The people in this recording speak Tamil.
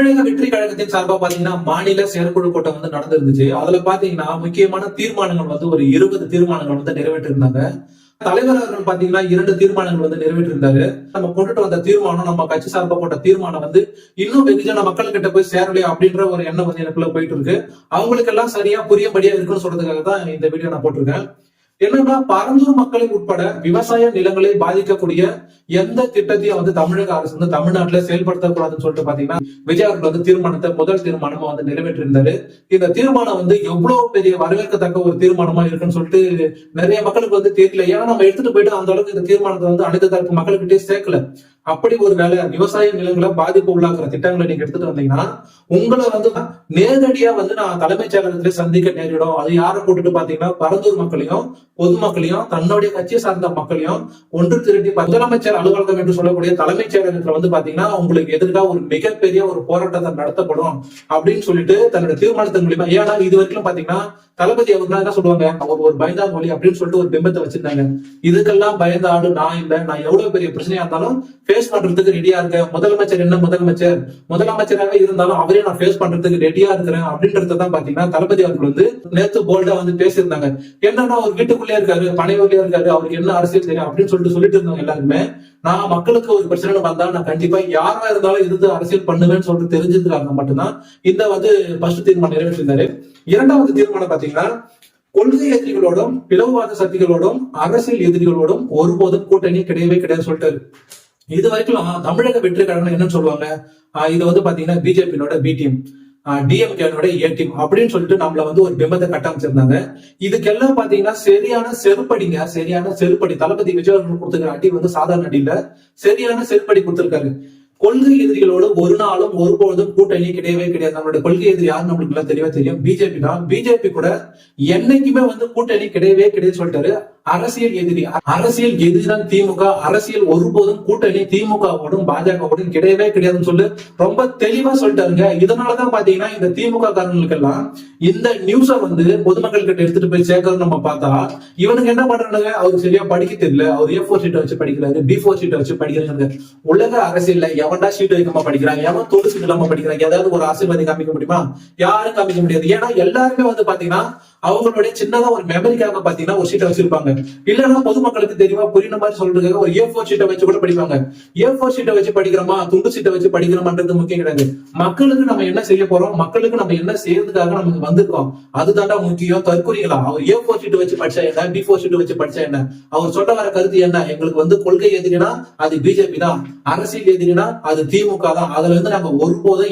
தமிழக வெற்றி கழகத்தின் சார்பா பாத்தீங்கன்னா மாநில செயற்குழு கூட்டம் வந்து நடந்திருந்துச்சு. அதுல பாத்தீங்கன்னா முக்கியமான தீர்மானங்கள் வந்து ஒரு இருபது தீர்மானங்கள் வந்து நிறைவேற்றிருந்தாங்க. தலைவர் அவர்கள் பாத்தீங்கன்னா இரண்டு தீர்மானங்கள் வந்து நிறைவேற்றிருந்தாரு. நம்ம கொண்டுட்டு வந்த தீர்மானம் நம்ம கட்சி சார்பா போட்ட தீர்மானம் வந்து இன்னும் வெகுஜன மக்கள் கிட்ட போய் சேரலையா அப்படின்ற ஒரு எண்ணம் வந்து எனக்குள்ள போயிட்டு இருக்கு. அவங்களுக்கு எல்லாம் சரியா புரியும்படியா இருக்குன்னு சொல்றதுக்காக தான் இந்த வீடியோ நான் போட்டிருக்கேன். என்னன்னா பரந்தூர் மக்களை உட்பட விவசாய நிலங்களை பாதிக்கக்கூடிய எந்த திட்டத்தையும் வந்து தமிழக அரசு வந்து தமிழ்நாட்டுல செயல்படுத்தக்கூடாதுன்னு சொல்லிட்டு பாத்தீங்கன்னா விஜய் வந்து தீர்மானத்தை முதல் தீர்மானமா வந்து நிறைவேற்றிருந்தாரு. இந்த தீர்மானம் வந்து எவ்வளவு பெரிய வரவேற்கத்தக்க ஒரு தீர்மானமா இருக்குன்னு சொல்லிட்டு நிறைய மக்களுக்கு வந்து தெரியல. ஏன்னா நம்ம எடுத்துட்டு போயிட்டு அந்த அளவுக்கு இந்த தீர்மானத்தை வந்து அனைத்து தரப்பு மக்கள்கிட்டயே சேர்க்கல. அப்படி ஒரு வேலை விவசாய நிலங்களை பாதிப்பு உள்ளாக்குற திட்டங்களை நீங்க எடுத்துட்டு வந்தீங்கன்னா உங்களை வந்து நேரடியா வந்து நான் தலைமைச் செயலகத்திலே சந்திக்க நேரிடும். அது யாரை கூட்டிட்டு பாத்தீங்கன்னா பரந்தூர் மக்களையும் பொதுமக்களையும் தன்னுடைய கட்சியை சார்ந்த மக்களையும் ஒன்று திரட்டி முதலமைச்சர் அலுவலகம் என்று சொல்லக்கூடிய தலைமைச் செயலகத்துல வந்து பாத்தீங்கன்னா உங்களுக்கு எதிராக ஒரு மிகப்பெரிய ஒரு போராட்டத்தை நடத்தப்படும் அப்படின்னு சொல்லிட்டு தன்னுடைய தீர்மானத்தின் மூலியமா ஏன்னா இது வரைக்கும் பாத்தீங்கன்னா தளபதி அவங்க என்ன சொல்லுவாங்க? அவர் ஒரு பயந்தா மொழி அப்படின்னு சொல்லிட்டு ஒரு பிம்பத்தை வச்சிருந்தாங்க. இதுக்கெல்லாம் பயந்த ஆடு நான் இல்ல. நான் எவ்வளவு பெரிய பிரச்சனையா இருந்தாலும் ஃபேஸ் பண்றதுக்கு ரெடியா இருக்கேன். முதலமைச்சர் என்ன முதலமைச்சர்? முதலமைச்சராக இருந்தாலும் அவரே நான் ஃபேஸ் பண்றதுக்கு ரெடியா இருக்கிறேன் அப்படின்றத தான் பாத்தீங்கன்னா தளபதி அவர்கள் வந்து நேத்து போல்டா வந்து பேசியிருந்தாங்க. என்னன்னா அவர் வீட்டுக்குள்ளே இருக்காரு பனையூர்லயே இருக்காரு அவருக்கு என்ன அரசியல் தெரியும் அப்படின்னு சொல்லிட்டு சொல்லிட்டு இருந்தவங்க எல்லாருமே நான் மக்களுக்கு ஒரு பிரச்சனை வந்தா நான் கண்டிப்பா யாரா இருந்தாலும் இருந்து அரசியல் பண்ணுவேன்னு சொல்லிட்டு தெரிஞ்சதுக்காக மட்டும்தான். இந்த வந்து ஃபர்ஸ்ட் தீர்மானம் நிறைவேற்றிருந்தாரு. இரண்டாவது தீர்மானம் பாத்தீங்கன்னா கொள்கை எதிரிகளோடும் பிளவுவாத சக்திகளோடும் அரசியல் எதிரிகளோடும் ஒருபோதும் கூட்டணி கிடையவே கிடையாது சொல்லிட்டாரு. இது வரைக்கும் தமிழக வெற்றி கழகம் என்னன்னு சொல்லுவாங்க? இது வந்து பாத்தீங்கன்னா பிஜேபியோட பி டீம் டிஎம்கேனோட ஏ டீம் அப்படின்னு சொல்லிட்டு நம்மள வந்து ஒரு பிம்பத்தை கட்டமைச்சிருந்தாங்க இதுக்கெல்லாம் பாத்தீங்கன்னா சரியான செருப்படிங்க சரியான செருப்படி தளபதி விஜய் அவர்கள் கொடுத்துக்கிற அடி வந்து சாதாரண அடி இல்ல சரியான செருப்படி கொடுத்திருக்காரு. கொள்கை எதிரிகளோடு ஒரு நாளும் ஒருபொழுதும் கூட்டணி கிடையவே கிடையாது. நம்மளுடைய கொள்கை எதிரி யாரு நம்மளுக்கு எல்லாம் தெளிவா தெரியும். பிஜேபி தான். பிஜேபி கூட என்னைக்குமே வந்து கூட்டணி கிடையவே கிடையாது சொல்லிட்டாரு. அரசியல் எதிரி. அரசியல் எதிரிதான் திமுக. அரசியல் ஒருபோதும் கூட்டணி திமுகவோடும் பாஜகவோடும் கிடையவே கிடையாதுன்னு சொல்லி. ரொம்ப தெளிவா சொல்லிட்டாருங்க இதனாலதான் பாத்தீங்கன்னா இந்த திமுக காரணங்களுக்கெல்லாம் இந்த நியூஸ வந்து பொதுமக்கள் கிட்ட எடுத்துட்டு போய் சேர்க்கறது நம்ம பார்த்தா இவனுக்கு என்ன பண்றாங்க அவருக்கு சரியா படிக்க தெரியல. அவர் ஏ ஃபோர் சீட்டை வச்சு படிக்கிறாரு. பி ஃபோர் சீட்டை வச்சு படிக்கிறாங்க உலக அரசியல்ல எவன்டா ஷீட் வைக்காம படிக்கிறாங்க எவன் தொடு சீட் இல்லாம படிக்கிறாங்க ஏதாவது ஒரு ஆசீர்வாதி காமிக்க முடியுமா? யாரும் காமிக்க முடியாது. ஏன்னா எல்லாருமே வந்து பாத்தீங்கன்னா அவங்களுடைய சின்னதா ஒரு மெமரிக்காக பாத்தீங்கன்னா ஒரு சீட்டை வச்சிருப்பாங்க. இல்லன்னா பொதுமக்களுக்கு தெரியுமா புரியுற மாதிரி சொல்றதுக்காக ஒரு ஏ ஃபோர் சீட்டை வச்சு கூட படிப்பாங்க. ஏ ஃபோர் சீட்டை வச்சு படிக்கிறோமா? துண்டு சீட்டை வச்சு படிக்கிறோமான்றது முக்கியம் கிடையாது. மக்களுக்கு நம்ம என்ன செய்ய போறோம்? மக்களுக்கு நம்ம என்ன செய்யறதுக்காக நமக்கு வந்திருக்கோம்? அதுதான்டா முக்கியம். தற்கொலைகளா அவர் ஏ ஃபோர் ஷீட் வச்சு படிச்சா என்ன? பி ஃபோர் ஷீட் வச்சு படிச்சா என்ன? அவர் சொல்ல வர கருத்து என்ன? எங்களுக்கு வந்து கொள்கை எதிரினா அது பிஜேபி தான். அரசியல் எதிரினா அது திமுக தான். அதுல இருந்து நாங்க ஒருபோதும்